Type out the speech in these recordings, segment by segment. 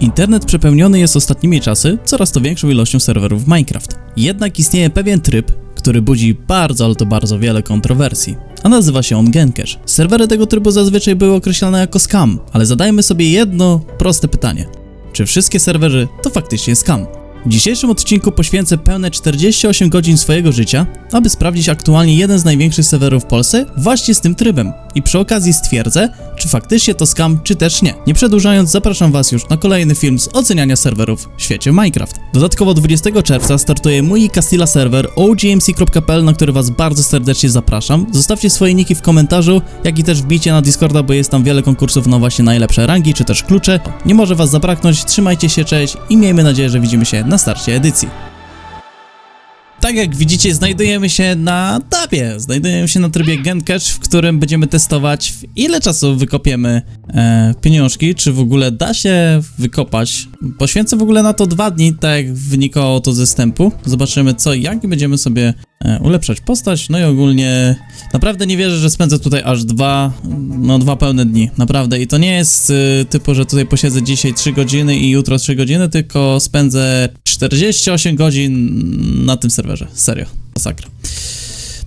Internet przepełniony jest ostatnimi czasy coraz to większą ilością serwerów Minecraft. Jednak istnieje pewien tryb, który budzi bardzo, ale to bardzo wiele kontrowersji. A nazywa się on Gencache. Serwery tego trybu zazwyczaj były określane jako scam, ale zadajmy sobie jedno proste pytanie. Czy wszystkie serwery to faktycznie scam? W dzisiejszym odcinku poświęcę pełne 48 godzin swojego życia, aby sprawdzić aktualnie jeden z największych serwerów w Polsce właśnie z tym trybem. I przy okazji stwierdzę, czy faktycznie to scam, czy też nie. Nie przedłużając, zapraszam Was już na kolejny film z oceniania serwerów w świecie Minecraft. Dodatkowo 20 czerwca startuje mój Castilla serwer ogmc.pl, na który Was bardzo serdecznie zapraszam. Zostawcie swoje niki w komentarzu, jak i też wbijcie na Discorda, bo jest tam wiele konkursów na właśnie najlepsze rangi, czy też klucze. Nie może Was zabraknąć, trzymajcie się, cześć i miejmy nadzieję, że widzimy się na starcie edycji. Tak jak widzicie, znajdujemy się na tabie. Znajdujemy się na trybie Gencache, w którym będziemy testować, w ile czasu wykopiemy e, pieniążki, czy w ogóle da się wykopać. Poświęcę w ogóle na to dwa dni, tak jak wynikało to ze wstępu. Zobaczymy co i jak będziemy sobie ulepszać postać. No i ogólnie naprawdę nie wierzę, że spędzę tutaj aż dwa, no dwa pełne dni. Naprawdę. I to nie jest y, typu, że tutaj posiedzę dzisiaj 3 godziny i jutro 3 godziny, tylko spędzę 48 godzin na tym serwerze. Serio. Masakra.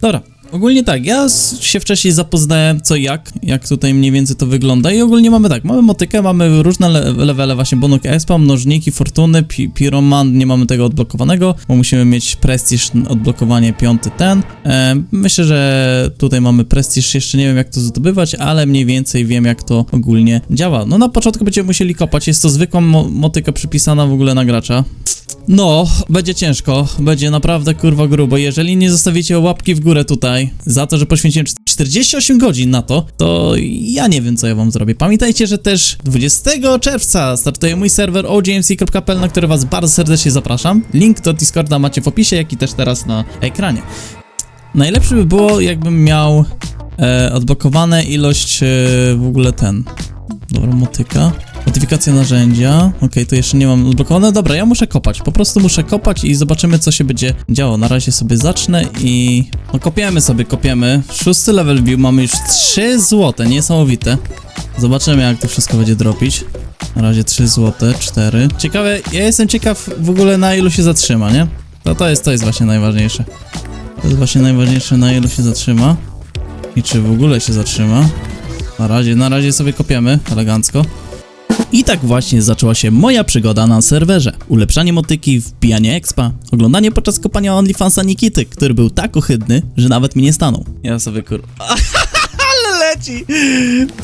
Dobra. Ogólnie tak, ja się wcześniej zapoznałem co jak, jak tutaj mniej więcej to wygląda i ogólnie mamy tak, mamy motykę, mamy różne le levele właśnie bonuk expa, mnożniki, fortuny, pi piroman, nie mamy tego odblokowanego, bo musimy mieć prestiż, odblokowanie piąty ten. E, myślę, że tutaj mamy prestiż, jeszcze nie wiem jak to zdobywać, ale mniej więcej wiem jak to ogólnie działa. No na początku będziemy musieli kopać, jest to zwykła mo motyka przypisana w ogóle na gracza. No, będzie ciężko, będzie naprawdę kurwa grubo. Jeżeli nie zostawicie łapki w górę tutaj za to, że poświęciłem cz- 48 godzin na to, to ja nie wiem, co ja wam zrobię. Pamiętajcie, że też 20 czerwca startuje mój serwer ogmc.pl, na który was bardzo serdecznie zapraszam. Link do Discorda macie w opisie, jak i też teraz na ekranie. Najlepsze by było, jakbym miał e, odblokowane ilość e, w ogóle ten. Dobra, motyka. Modyfikacja narzędzia. Okej, to jeszcze nie mam odblokowane. Dobra, ja muszę kopać. Po prostu muszę kopać i zobaczymy, co się będzie działo. Na razie sobie zacznę i... No kopiemy sobie, kopiemy. Szósty level view, mamy już 3 złote, niesamowite. Zobaczymy, jak to wszystko będzie dropić. Na razie 3 złote, 4. Ciekawe, ja jestem ciekaw w ogóle na ilu się zatrzyma, nie? To, to jest, to jest właśnie najważniejsze. To jest właśnie najważniejsze, na ilu się zatrzyma. I czy w ogóle się zatrzyma. Na razie, na razie sobie kopiemy, elegancko. I tak właśnie zaczęła się moja przygoda na serwerze. Ulepszanie motyki, wbijanie expa, oglądanie podczas kopania OnlyFansa Nikity, który był tak ohydny, że nawet mi nie stanął. Ja sobie kur... Ale leci!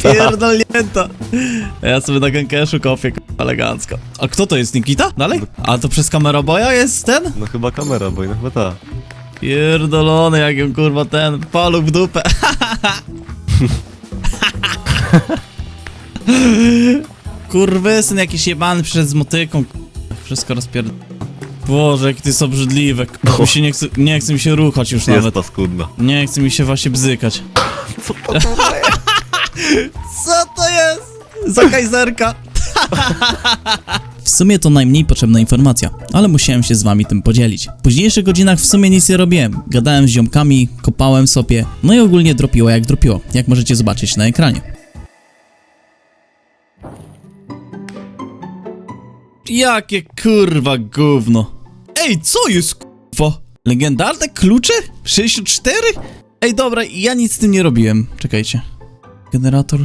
Pierdolnięta! Ja sobie na Genkeszu kopię, elegancko. A kto to jest, Nikita? Dalej? A to przez kameroboja jest ten? No chyba kamera, bo no chyba ta. Pierdolony, jak ją kurwa ten paluch w dupę. Kurwysyn jakiś jebany przed z motyką. Wszystko rozpierd... Boże, jak ty jest obrzydliwe. k***a. Mi się nie, chce, nie chce mi się ruchać już Jest nawet. paskudna. Nie chce mi się właśnie bzykać. Co to kurwa Co to jest? Za kajzerka. W sumie to najmniej potrzebna informacja, ale musiałem się z wami tym podzielić. W późniejszych godzinach w sumie nic nie robiłem. Gadałem z ziomkami, kopałem sobie, no i ogólnie dropiło jak dropiło, jak możecie zobaczyć na ekranie. Jakie kurwa gówno. Ej, co jest kurwa? Legendarne klucze? 64? Ej, dobra, ja nic z tym nie robiłem. Czekajcie. Generator,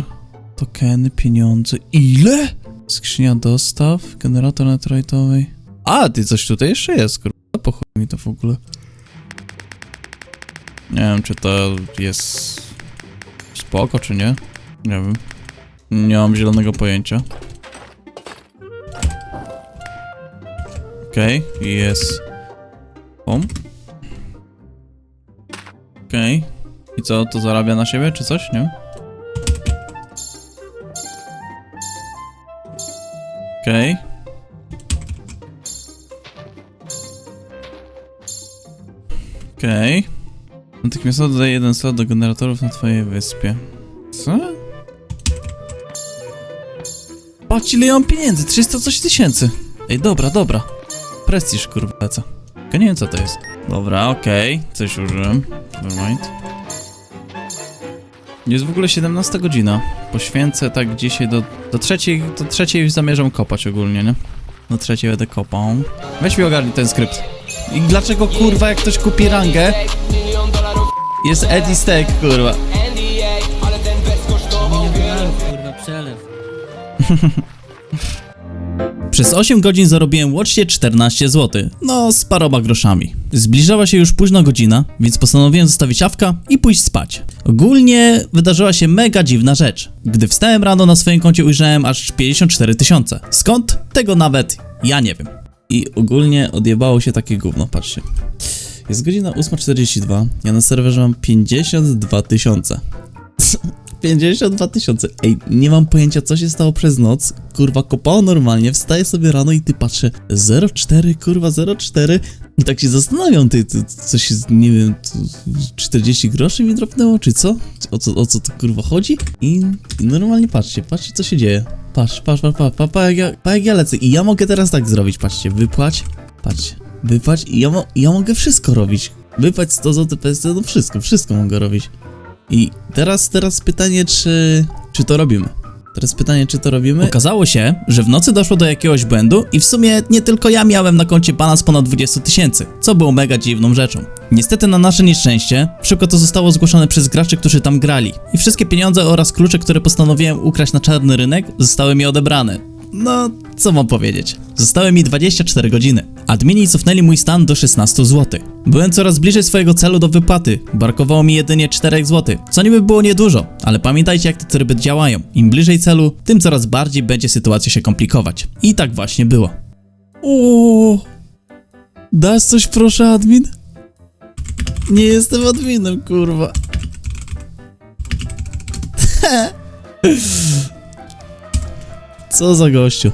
tokeny, pieniądze. Ile? Skrzynia dostaw, generator netherite'owej. A, ty coś tutaj jeszcze jest, kurwa. Po chuj mi to w ogóle. Nie wiem, czy to jest spoko, czy nie. Nie wiem. Nie mam zielonego pojęcia. Okej, jest. Pom. Okej. I co, to zarabia na siebie, czy coś, nie? Okej. Okej. Natychmiastowo dodaj jeden slot do generatorów na twojej wyspie. Co? Patrz ile ja mam pieniędzy, 300 coś tysięcy. Ej, dobra, dobra. Prestiż, kurwa, lecę. Tylko nie wiem co to jest. Dobra, okej. Coś użyłem. Nevermind. Jest w ogóle 17 godzina. poświęcę tak dzisiaj do, do trzeciej, do trzeciej zamierzam kopać ogólnie, nie? Do trzeciej będę kopał. Weź mi ogarnij ten skrypt. I dlaczego kurwa jak ktoś kupi rangę, jest Eddie Steak, kurwa. Milion kurwa, przelew. Przez 8 godzin zarobiłem łącznie 14 zł. No, z paroma groszami. Zbliżała się już późna godzina, więc postanowiłem zostawić awka i pójść spać. Ogólnie wydarzyła się mega dziwna rzecz. Gdy wstałem rano na swoim koncie ujrzałem aż 54 tysiące. Skąd? Tego nawet ja nie wiem. I ogólnie odjebało się takie gówno, patrzcie. Jest godzina 8.42, ja na serwerze mam 52 tysiące. 52 tysiące. Ej, nie mam pojęcia, co się stało przez noc. Kurwa, kopało normalnie, wstaję sobie rano i ty patrzę 0,4, kurwa, 0,4. I tak się zastanawiam, ty, ty coś, nie wiem, tu 40 groszy mi dropnęło, czy co? O co, o co to kurwa chodzi? I, I normalnie patrzcie, patrzcie, co się dzieje. Patrz, patrz, patrz, patrz, patrz, patrz, jak ja, patrz jak ja lecę. I ja mogę teraz tak zrobić, patrzcie, wypłać, patrzcie, wypłać i ja, mo ja mogę wszystko robić. Wypłać 100 zł PSC, no wszystko, wszystko mogę robić. I teraz, teraz pytanie, czy, czy to robimy? Teraz pytanie, czy to robimy? Okazało się, że w nocy doszło do jakiegoś błędu i w sumie nie tylko ja miałem na koncie balans ponad 20 tysięcy, co było mega dziwną rzeczą. Niestety na nasze nieszczęście, szybko to zostało zgłoszone przez graczy, którzy tam grali i wszystkie pieniądze oraz klucze, które postanowiłem ukraść na czarny rynek, zostały mi odebrane. No, co mam powiedzieć? Zostały mi 24 godziny. Admini cofnęli mój stan do 16 zł. Byłem coraz bliżej swojego celu do wypłaty. Brakowało mi jedynie 4 zł, co niby było niedużo, ale pamiętajcie jak te tryby działają. Im bliżej celu, tym coraz bardziej będzie sytuacja się komplikować. I tak właśnie było. O, dasz coś proszę admin? Nie jestem adminem, kurwa. Co za gościu?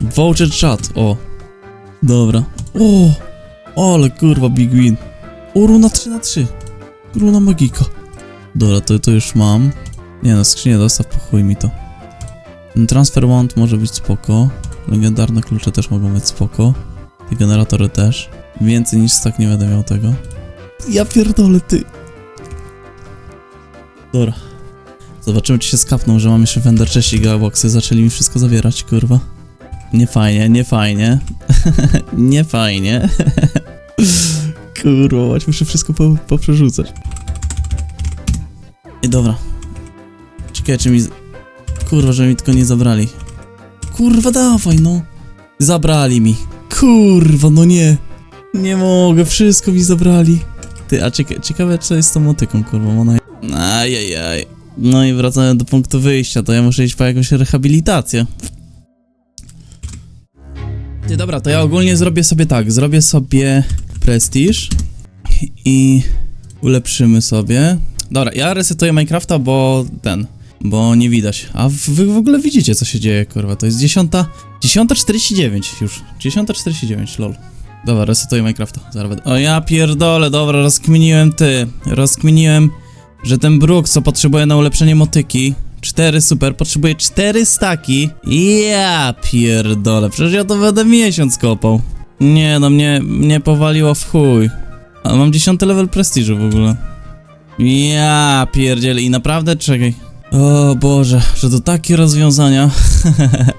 Voucher chat, o. Dobra. O, ale kurwa big win. O, runa 3 na 3. Runa magika. Dobra, to, to już mam. Nie no, skrzynię dostaw, pochuj mi to. Transfer wand może być spoko. Legendarne klucze też mogą być spoko. Te generatory też. Więcej niż tak nie będę miał tego. Ja pierdolę, ty. Dobra. Zobaczymy, czy się skapną, że mam jeszcze Fender 6 Gigaboxy. Zaczęli mi wszystko zawierać, kurwa. Nie fajnie, nie fajnie. nie fajnie. kurwa, muszę wszystko po, poprzerzucać. Dobra. Czekaj, czy mi... Kurwa, że mi tylko nie zabrali. Kurwa, dawaj, no. Zabrali mi. Kurwa, no nie. Nie mogę, wszystko mi zabrali. Ty, a cieka ciekawe, co jest z tą motyką, kurwa, ona... Ajajaj. No i wracając do punktu wyjścia, to ja muszę iść po jakąś rehabilitację. Ty, dobra, to ja ogólnie zrobię sobie tak, zrobię sobie prestiż i ulepszymy sobie. Dobra, ja resetuję Minecrafta, bo ten, bo nie widać. A wy w ogóle widzicie, co się dzieje, kurwa, to jest 10, 10.49 już, 10.49, lol. Dobra, resetuję Minecrafta, zaraz. O ja pierdolę, dobra, rozkminiłem ty, rozkminiłem że ten Brook, co potrzebuje na ulepszenie motyki, 4 super, potrzebuje 4 staki. Ja pierdolę, przecież ja to będę miesiąc kopał. Nie no, mnie, mnie powaliło w chuj. A mam 10 level prestiżu w ogóle. Ja pierdzielę i naprawdę, czekaj. O Boże, że to takie rozwiązania.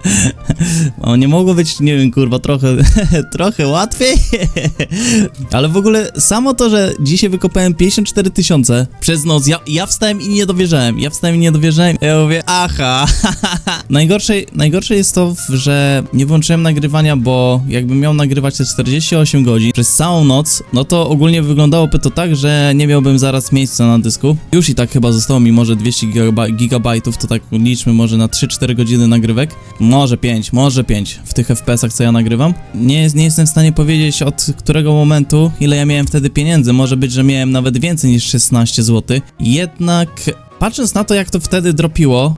o, nie mogło być, nie wiem, kurwa, trochę, trochę łatwiej. Ale w ogóle samo to, że dzisiaj wykopałem 54 tysiące przez noc, ja, ja wstałem i nie dowierzałem. Ja wstałem i nie dowierzałem. Ja mówię, aha. najgorsze, najgorsze jest to, że nie włączyłem nagrywania, bo jakbym miał nagrywać te 48 godzin przez całą noc, no to ogólnie wyglądałoby to tak, że nie miałbym zaraz miejsca na dysku. Już i tak chyba zostało mi może 200 gigaba- gigabajtów, to tak liczmy może na 3-4 godziny nagrywek. Może 5, może 5 w tych FPS-ach, co ja nagrywam. Nie, jest, nie jestem w stanie powiedzieć od którego momentu, ile ja miałem wtedy pieniędzy. Może być, że miałem nawet więcej niż 16 zł. Jednak Patrząc na to, jak to wtedy dropiło,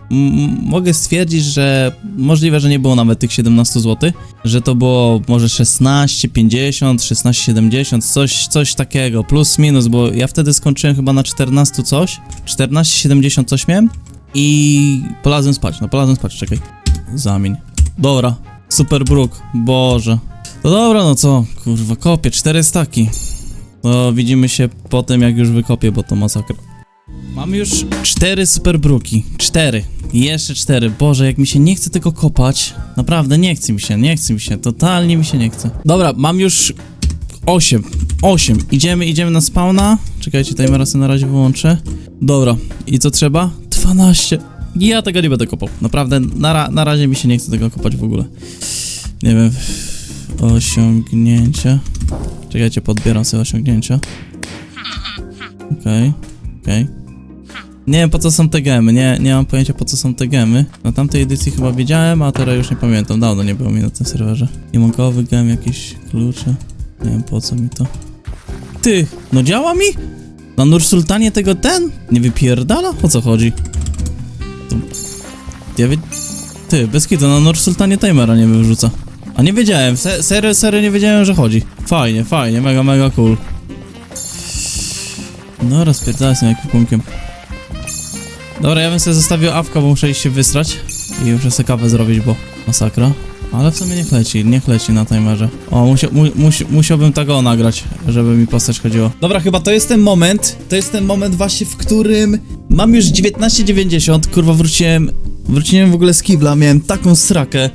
mogę stwierdzić, że możliwe, że nie było nawet tych 17 zł, że to było może 16,50, 16,70, coś, coś takiego, plus minus, bo ja wtedy skończyłem chyba na 14 coś, 14,70 coś miałem i polazłem spać, no polazłem spać, czekaj, zamień. Dobra, super bruk, boże. No dobra, no co, kurwa, kopię, 4 staki. To widzimy się potem, jak już wykopię, bo to masakra. Mam już cztery superbruki. Cztery. Jeszcze cztery. Boże, jak mi się nie chce tego kopać. Naprawdę nie chce mi się, nie chce mi się. Totalnie mi się nie chce. Dobra, mam już osiem. Osiem. Idziemy, idziemy na spawna. Czekajcie, timera sobie na razie wyłączę. Dobra. I co trzeba? 12. Ja tego nie będę kopał. Naprawdę, na, ra na razie mi się nie chce tego kopać w ogóle. Nie wiem. Osiągnięcia. Czekajcie, podbieram sobie osiągnięcia. Okej, okej. Nie wiem po co są te gemy, nie, nie mam pojęcia po co są te gemy. Na tamtej edycji chyba wiedziałem, a teraz już nie pamiętam, dawno nie było mi na tym serwerze. Imonkowy gem, jakieś klucze. Nie wiem po co mi to. Ty, no działa mi? Na Nursultanie tego ten? Nie wypierdala? O co chodzi? To... Ja wie... Ty, bez kitu, na Nursultanie timera nie wyrzuca. A nie wiedziałem, se serio, serio nie wiedziałem, że chodzi. Fajnie, fajnie, mega, mega cool. No, rozpierdalaj z tym ekwipunkiem. Dobra, ja bym sobie zostawił awka, bo muszę iść się wysrać. I muszę sobie kawę zrobić, bo masakra. Ale w sumie niech leci, niech leci na timerze. O, musia, mu, musi, musiałbym tego nagrać, żeby mi postać chodziło. Dobra, chyba to jest ten moment, to jest ten moment właśnie, w którym mam już 19,90, kurwa wróciłem, wróciłem w ogóle z kibla, miałem taką srakę,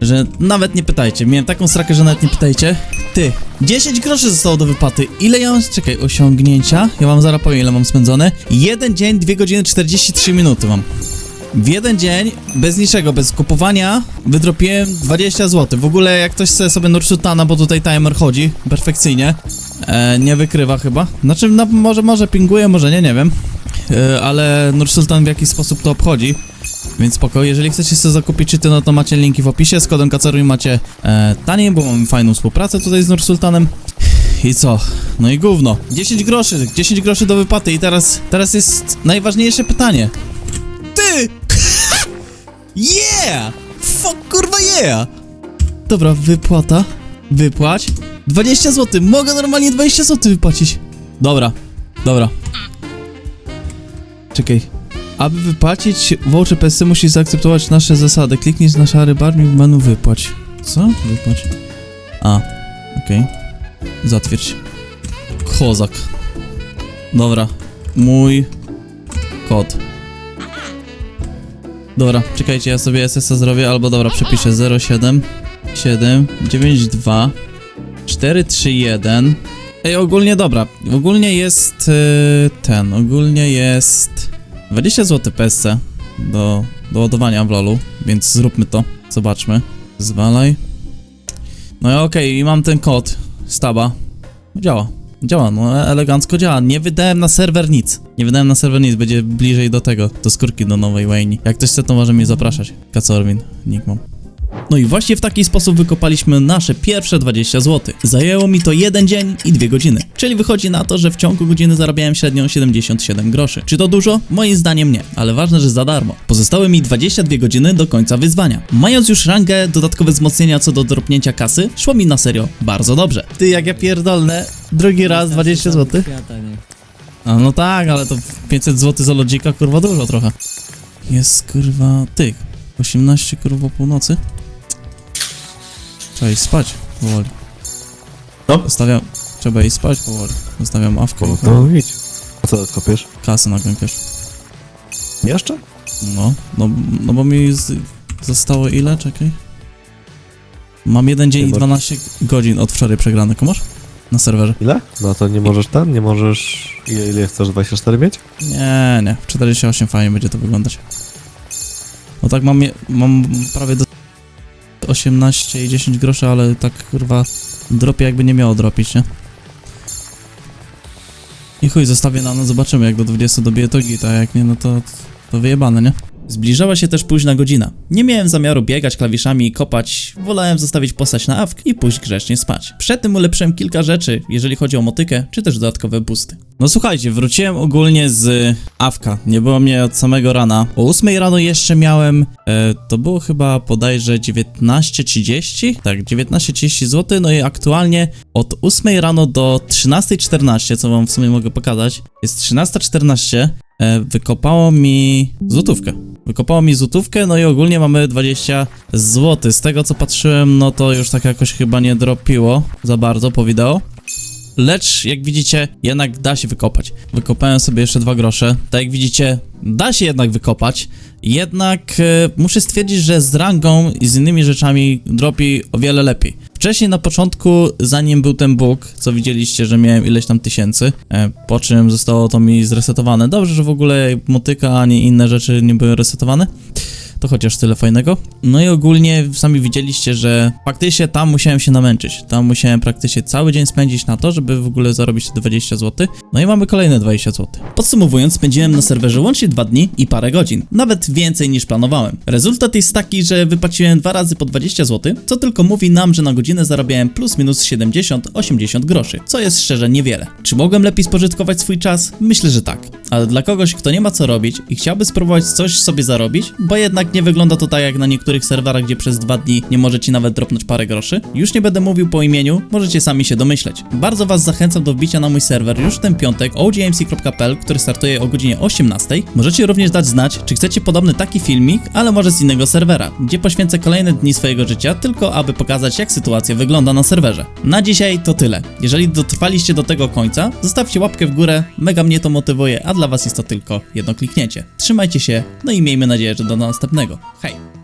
że nawet nie pytajcie, miałem taką srakę, że nawet nie pytajcie. Ty, 10 groszy zostało do wypłaty, ile ja mam, czekaj, osiągnięcia, ja wam zaraz powiem ile mam spędzone. Jeden dzień, 2 godziny 43 minuty mam. W jeden dzień, bez niczego, bez kupowania, wydropiłem 20 zł. W ogóle jak ktoś chce sobie Nursultana, bo tutaj timer chodzi perfekcyjnie, e, nie wykrywa chyba. Znaczy, no, może, może pinguje, może nie, nie wiem. E, ale Nursultan w jakiś sposób to obchodzi. Więc spoko, jeżeli chcecie sobie zakupić czyty, no to macie linki w opisie, z kodem Kaceru i macie e, taniej, bo mamy fajną współpracę tutaj z Nursultanem. I co? No i gówno. 10 groszy, 10 groszy do wypłaty i teraz, teraz jest najważniejsze pytanie. Ty! Yeah! Fuck, kurwa yeah! Dobra, wypłata. Wypłać. 20 zł, mogę normalnie 20 zł wypłacić. Dobra, dobra. Czekaj. Aby wypłacić voucher PSC musisz zaakceptować nasze zasady. Kliknij na szary barwnik w menu wypłać. Co? Wypłać. A, okej. Zatwierdź. Kozak. Dobra. Mój kod. Dobra, czekajcie, ja sobie SS-a zrobię, albo dobra, przepiszę 07 7 92 431 Ej, ogólnie dobra, ogólnie jest yy, ten, ogólnie jest 20 zł PSC do, do ładowania w lolu, więc zróbmy to, zobaczmy. Zwalaj. No i okej, i mam ten kod staba. Działa. Działa, no elegancko działa. Nie wydałem na serwer nic. Nie wydałem na serwer nic, będzie bliżej do tego, do skórki do nowej Wayne. Jak ktoś chce, to może mnie zapraszać. Kacorwin, nick mam. No i właśnie w taki sposób wykopaliśmy nasze pierwsze 20 zł. Zajęło mi to jeden dzień i dwie godziny. Czyli wychodzi na to, że w ciągu godziny zarabiałem średnio 77 groszy. Czy to dużo? Moim zdaniem nie, ale ważne, że za darmo. Pozostały mi 22 godziny do końca wyzwania. Mając już rangę, dodatkowe wzmocnienia co do dropnięcia kasy, szło mi na serio bardzo dobrze. Ty, jak ja pierdolnę, drugi raz 20 zł. A no tak, ale to 500 zł za lodzika, kurwa dużo trochę. Jest kurwa tych 18 kurwa o północy. Trzeba iść spać powoli. No. Zostawiam. Trzeba iść spać powoli. Zostawiam awkę No i to idź. A co kopiesz? kasę na. Jeszcze? No, no, no bo mi z, zostało ile? Czekaj. Mam jeden dzień i Chyba- 12 godzin od wczoraj przegrane, komasz? Na serwerze. Ile? No to nie możesz ten, nie możesz... Ile, ile chcesz 24 mieć? Nie, nie. W 48 fajnie będzie to wyglądać. No tak mam, mam prawie do 18 i 10 groszy, ale tak kurwa dropie jakby nie miało dropić, nie? I chuj, zostawię na noc, zobaczymy jak do 20 dobije to git, a jak nie, no to, to wyjebane, nie? Zbliżała się też późna godzina. Nie miałem zamiaru biegać klawiszami i kopać, wolałem zostawić postać na awk i pójść grzecznie spać. Przed tym ulepszyłem kilka rzeczy, jeżeli chodzi o motykę, czy też dodatkowe boosty. No słuchajcie, wróciłem ogólnie z awka, nie było mnie od samego rana. O 8 rano jeszcze miałem, e, to było chyba bodajże 19.30, tak, 19.30 zł, no i aktualnie od 8 rano do 13.14, co wam w sumie mogę pokazać, jest 13.14, e, wykopało mi złotówkę. Wykopało mi złotówkę, no i ogólnie mamy 20 zł. Z tego co patrzyłem, no to już tak jakoś chyba nie dropiło za bardzo po wideo. Lecz jak widzicie, jednak da się wykopać. Wykopałem sobie jeszcze dwa grosze. Tak jak widzicie, da się jednak wykopać. Jednak e, muszę stwierdzić, że z rangą i z innymi rzeczami dropi o wiele lepiej. Wcześniej na początku, zanim był ten bóg, co widzieliście, że miałem ileś tam tysięcy, e, po czym zostało to mi zresetowane. Dobrze, że w ogóle motyka ani inne rzeczy nie były resetowane. To chociaż tyle fajnego. No i ogólnie sami widzieliście, że faktycznie tam musiałem się namęczyć. Tam musiałem praktycznie cały dzień spędzić na to, żeby w ogóle zarobić te 20 zł. No i mamy kolejne 20 zł. Podsumowując, spędziłem na serwerze łącznie 2 dni i parę godzin. Nawet więcej niż planowałem. Rezultat jest taki, że wypłaciłem dwa razy po 20 zł, co tylko mówi nam, że na godzinę zarabiałem plus minus 70-80 groszy, co jest szczerze niewiele. Czy mogłem lepiej spożytkować swój czas? Myślę, że tak. Ale dla kogoś, kto nie ma co robić i chciałby spróbować coś sobie zarobić, bo jednak nie wygląda to tak jak na niektórych serwerach, gdzie przez dwa dni nie możecie nawet dropnąć parę groszy, już nie będę mówił po imieniu, możecie sami się domyśleć. Bardzo was zachęcam do wbicia na mój serwer już w ten piątek ogmc.pl, który startuje o godzinie 18. Możecie również dać znać, czy chcecie podobny taki filmik, ale może z innego serwera, gdzie poświęcę kolejne dni swojego życia tylko aby pokazać jak sytuacja wygląda na serwerze. Na dzisiaj to tyle. Jeżeli dotrwaliście do tego końca, zostawcie łapkę w górę, mega mnie to motywuje, a dla was jest to tylko jedno kliknięcie. Trzymajcie się, no i miejmy nadzieję, że do następnego. Hej!